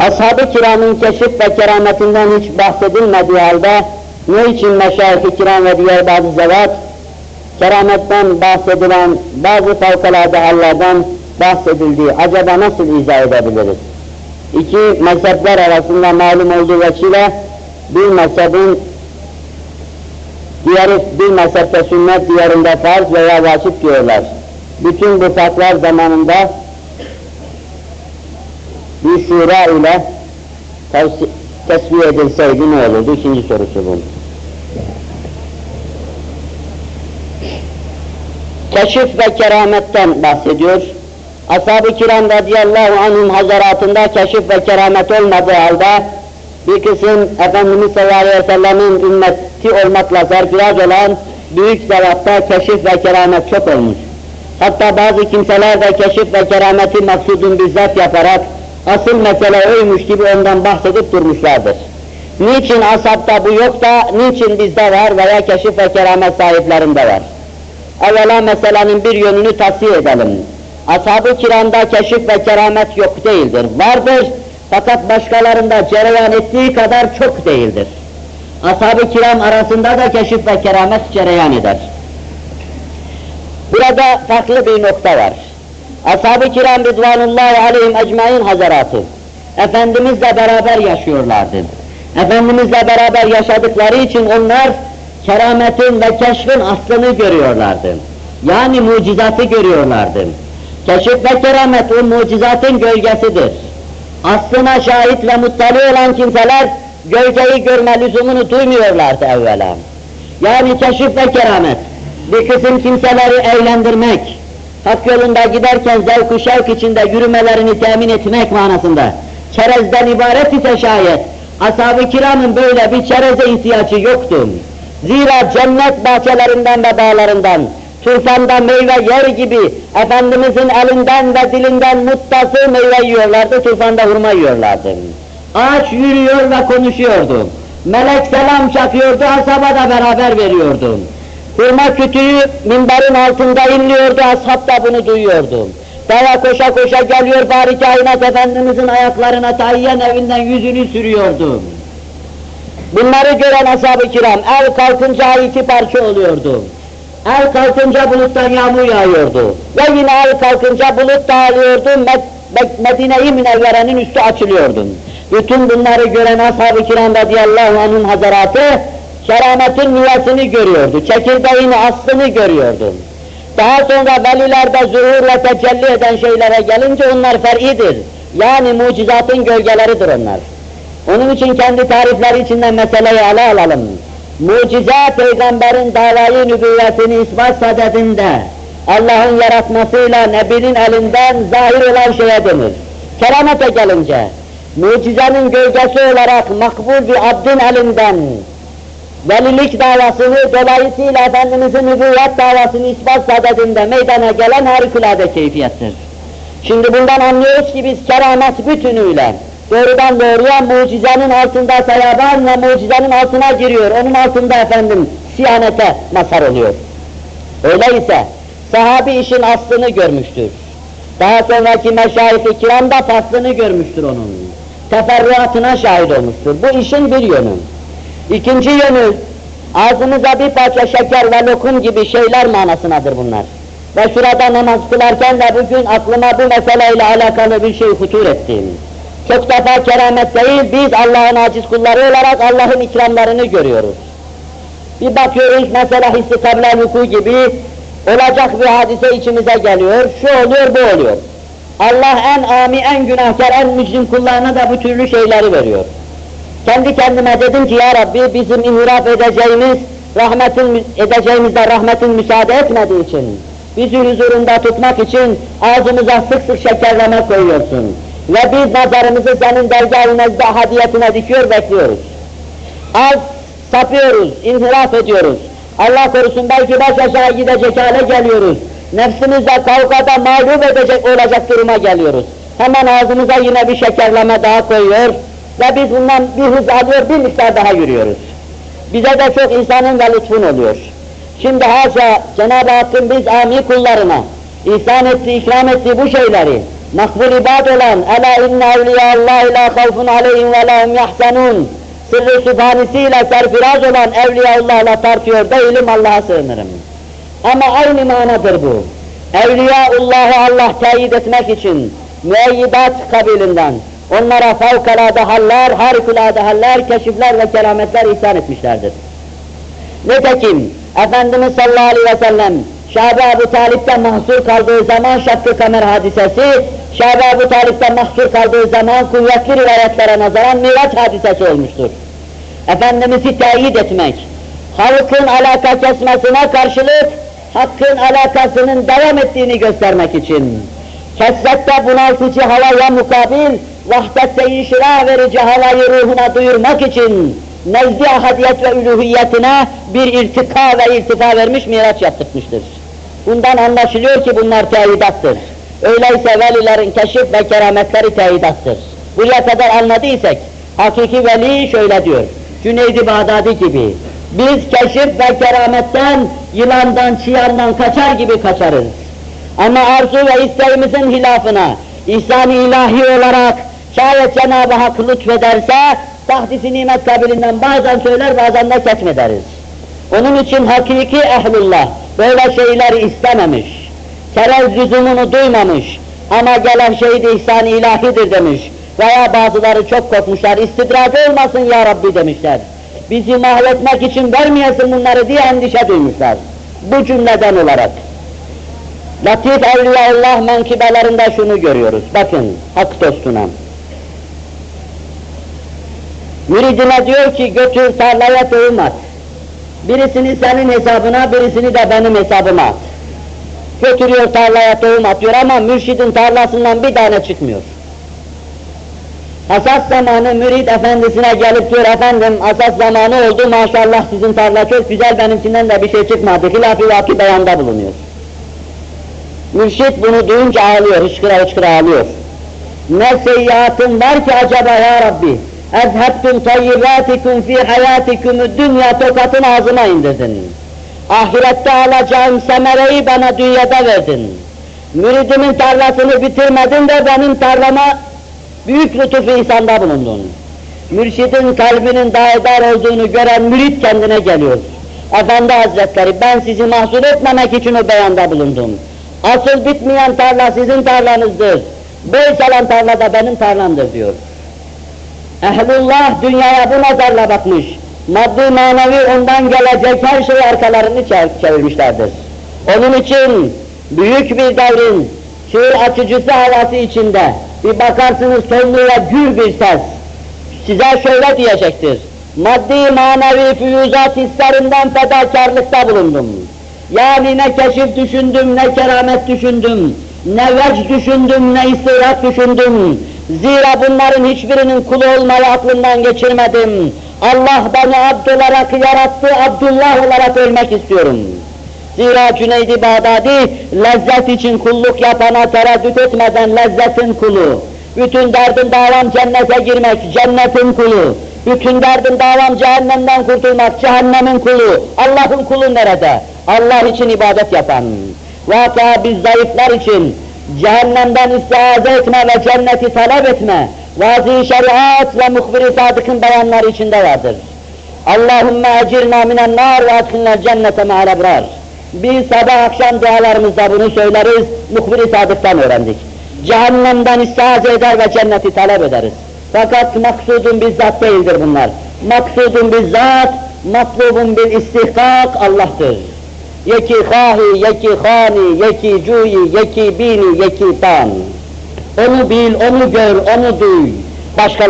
Ashab-ı kiramın keşif ve kerametinden hiç bahsedilmediği halde ne için meşayih-i kiram ve diğer bazı zevat kerametten bahsedilen bazı fevkalade hallerden bahsedildiği acaba nasıl izah edebiliriz? İki mezhepler arasında malum olduğu veçile bir mezhebin diğeri bir mezhepte sünnet, diğerinde farz veya vacip diyorlar. Bütün bu farklar zamanında bir şura ile tesviye edilseydi ne olurdu? İkinci sorusu bu. Keşif ve kerametten bahsediyor. Ashab-ı kiram radıyallahu anhum hazaratında keşif ve keramet olmadığı halde bir kısım Efendimiz sallallahu aleyhi ve sellemin ümmeti olmakla serfiraz olan büyük zevatta keşif ve keramet çok olmuş. Hatta bazı kimseler de keşif ve kerameti maksudun bizzat yaparak asıl mesele oymuş gibi ondan bahsedip durmuşlardır. Niçin ashabta bu yok da niçin bizde var veya keşif ve keramet sahiplerinde var? Evvela meselenin bir yönünü tasfiye edelim. Ashab-ı kiramda keşif ve keramet yok değildir. Vardır fakat başkalarında cereyan ettiği kadar çok değildir. Ashab-ı kiram arasında da keşif ve keramet cereyan eder. Burada farklı bir nokta var. Ashab-ı kiram rıdvanullahi aleyhim ecmain hazaratı. Efendimizle beraber yaşıyorlardı. Efendimizle beraber yaşadıkları için onlar kerametin ve keşfin aslını görüyorlardı. Yani mucizatı görüyorlardı. Keşif ve keramet o mucizatın gölgesidir. Aslına şahit ve muttali olan kimseler gölgeyi görme lüzumunu duymuyorlardı evvela. Yani keşif ve keramet bir kısım kimseleri eğlendirmek, hak yolunda giderken zevk-ı şevk içinde yürümelerini temin etmek manasında çerezden ibaret ise şayet ashab-ı kiramın böyle bir çereze ihtiyacı yoktu. Zira cennet bahçelerinden ve dağlarından turfanda meyve yer gibi Efendimizin elinden ve dilinden muttası meyve yiyorlardı, turfanda hurma yiyorlardı. Ağaç yürüyor ve konuşuyordu. Melek selam çakıyordu, ashaba da beraber veriyordu. Hurma kütüğü minberin altında inliyordu, ashab da bunu duyuyordu. Dava koşa koşa geliyor, bari kainat Efendimizin ayaklarına tayyen evinden yüzünü sürüyordu. Bunları gören ashab-ı kiram el kalkınca iki parça oluyordu. El kalkınca buluttan yağmur yağıyordu. Ve yine el kalkınca bulut dağılıyordu, Med- Med- Medine-i Münevvere'nin üstü açılıyordu. Bütün bunları gören ashab-ı kiram radıyallahu anh'ın hazaratı, kerametin niyetini görüyordu, çekirdeğini, aslını görüyordu. Daha sonra velilerde zuhurla tecelli eden şeylere gelince onlar fer'idir. Yani mucizatın gölgeleridir onlar. Onun için kendi tarifleri içinden meseleyi ele alalım. Mucize peygamberin davayı nübüvvetini ispat sadedinde Allah'ın yaratmasıyla Nebi'nin elinden zahir olan şeye denir. Keramete gelince mucizenin gölgesi olarak makbul bir abdin elinden velilik davasını dolayısıyla Efendimizin nübüvvet davasını ispat sadedinde meydana gelen harikulade keyfiyettir. Şimdi bundan anlıyoruz ki biz keramet bütünüyle doğrudan doğruya mucizenin altında sayaban ve mucizenin altına giriyor. Onun altında efendim siyanete mazhar oluyor. Öyleyse sahabi işin aslını görmüştür. Daha sonraki meşayih-i kiram da faslını görmüştür onun. Teferruatına şahit olmuştur. Bu işin bir yönü. İkinci yönü, ağzımıza bir parça şeker ve lokum gibi şeyler manasınadır bunlar. Ve şurada namaz kılarken de bugün aklıma bu meseleyle alakalı bir şey hutur etti. Çok defa keramet değil, biz Allah'ın aciz kulları olarak Allah'ın ikramlarını görüyoruz. Bir bakıyoruz mesela hissi kabla vuku gibi olacak bir hadise içimize geliyor, şu oluyor, bu oluyor. Allah en ami, en günahkar, en mücrim kullarına da bu türlü şeyleri veriyor. Kendi kendime dedim ki ya Rabbi bizim inhiraf edeceğimiz, rahmetin edeceğimizde rahmetin müsaade etmediği için, bizi huzurunda tutmak için ağzımıza sık sık şekerleme koyuyorsun. Ve biz nazarımızı senin dergâh-ı nezde hadiyetine dikiyor, bekliyoruz. Az sapıyoruz, inhiraf ediyoruz. Allah korusun belki baş aşağı gidecek hale geliyoruz. Nefsimizle kavgada mağlup edecek olacak duruma geliyoruz. Hemen ağzımıza yine bir şekerleme daha koyuyor ve biz bundan bir hız alıyor, bir miktar daha yürüyoruz. Bize de çok insanın ve lütfun oluyor. Şimdi haşa Cenab-ı Hakk'ın biz ami kullarına ihsan ettiği, ikram ettiği bu şeyleri makbul ibad olan Ela inne evliyallâhi la havfun aleyhim ve la hum yahzanun sırrı sübhanesiyle serfiraz olan Evliyaullah'la tartıyor değilim Allah'a sığınırım. Ama aynı manadır bu. Evliyaullah'ı Allah teyit etmek için müeyyidat kabilinden onlara fevkalade haller, harikulade haller, keşifler ve kerametler ihsan etmişlerdir. Nitekim Efendimiz sallallahu aleyhi ve sellem Şabi Ebu Talip'te mahsur kaldığı zaman Şakkı Kamer hadisesi, Şabi Ebu Talip'te mahsur kaldığı zaman kuvvetli rivayetlere nazaran Miraç hadisesi olmuştur. Efendimiz'i teyit etmek, halkın alaka kesmesine karşılık, hakkın alakasının devam ettiğini göstermek için, kesrette bunaltıcı havaya mukabil, vahdette inşirah verici havayı ruhuna duyurmak için, nezdi ahadiyet ve üluhiyetine bir irtika ve irtifa vermiş miraç yaptırmıştır. Bundan anlaşılıyor ki bunlar teyidattır. Öyleyse velilerin keşif ve kerametleri teyidattır. Buraya kadar anladıysak, hakiki veli şöyle diyor, Cüneyd-i Bağdadi gibi, biz keşif ve kerametten, yılandan, çıyandan kaçar gibi kaçarız. Ama arzu ve isteğimizin hilafına, ihsan-ı ilahi olarak şayet Cenab-ı Hak lütfederse, tahdisi nimet kabilinden bazen söyler, bazen de ketmederiz. Onun için hakiki ehlullah böyle şeyleri istememiş, terezzüzümünü duymamış ama gelen şey de ihsan-ı ilahidir demiş. Veya bazıları çok korkmuşlar, istidraç olmasın ya Rabbi demişler. Bizi mahvetmek için vermeyesin bunları diye endişe duymuşlar. Bu cümleden olarak. Latif Evliyaullah menkıbelerinde şunu görüyoruz. Bakın, hak dostuna. Müridine diyor ki götür tarlaya tohum at. Birisini senin hesabına, birisini de benim hesabıma at. Götürüyor tarlaya tohum atıyor ama mürşidin tarlasından bir tane çıkmıyor. Asas zamanı mürid efendisine gelip diyor efendim asas zamanı oldu maşallah sizin tarla çok güzel benimkinden de bir şey çıkmadı. Hilaf-ı vaki beyanda bulunuyor. Mürşid bunu duyunca ağlıyor, hıçkıra hıçkıra ağlıyor. Ne seyyiatın var ki acaba ya Rabbi? اَذْهَبْتُمْ طَيِّبَاتِكُمْ ف۪ي حَيَاتِكُمُ Dünya tokatın ağzıma indirdin. Ahirette alacağım semereyi bana dünyada verdin. Müridimin tarlasını bitirmedin de benim tarlama büyük lütuf ihsanda bulundun. Mürşidin kalbinin daidar olduğunu gören mürit kendine geliyor. Efendi Hazretleri ben sizi mahsul etmemek için o beyanda bulundum. Asıl bitmeyen tarla sizin tarlanızdır. Bey salan tarla da benim tarlamdır diyor. Ehlullah dünyaya bu nazarla bakmış. Maddi manevi ondan gelecek her şeyi arkalarını çevirmişlerdir. Onun için büyük bir devrin çığır açıcısı havası içinde bir bakarsınız tonlu ve gür bir ses size şöyle diyecektir. Maddi manevi füyüzat hislerinden fedakarlıkta bulundum. Yani ne keşif düşündüm, ne keramet düşündüm, ne vecd düşündüm, ne istirahat düşündüm. Zira bunların hiçbirinin kulu olmayı aklımdan geçirmedim. Allah beni abd olarak yarattı, Abdullah olarak ölmek istiyorum. Zira Cüneyd-i Bağdadi, lezzet için kulluk yapana tereddüt etmeden lezzetin kulu. Bütün derdim davam cennete girmek, cennetin kulu. Bütün derdim davam cehennemden kurtulmak, cehennemin kulu. Allah'ın kulu nerede? Allah için ibadet yapan. Vaka biz zayıflar için cehennemden istiaze etme ve cenneti talep etme, vazi şeriat ve muhbir-i sadıkın beyanları içinde vardır. Allahümme ecirna minen nar ve adkınna cennete me'al ebrar. Biz sabah akşam dualarımızda bunu söyleriz, muhbir-i sadıktan öğrendik. Cehennemden istiaze eder ve cenneti talep ederiz. Fakat maksudun bizzat değildir bunlar. Maksudun bizzat, matlubun bil istihkak Allah'tır. Yeki hahi, yeki hani, yeki cuyi, yeki bini, yeki tan. Onu bil, onu gör, onu duy. Başka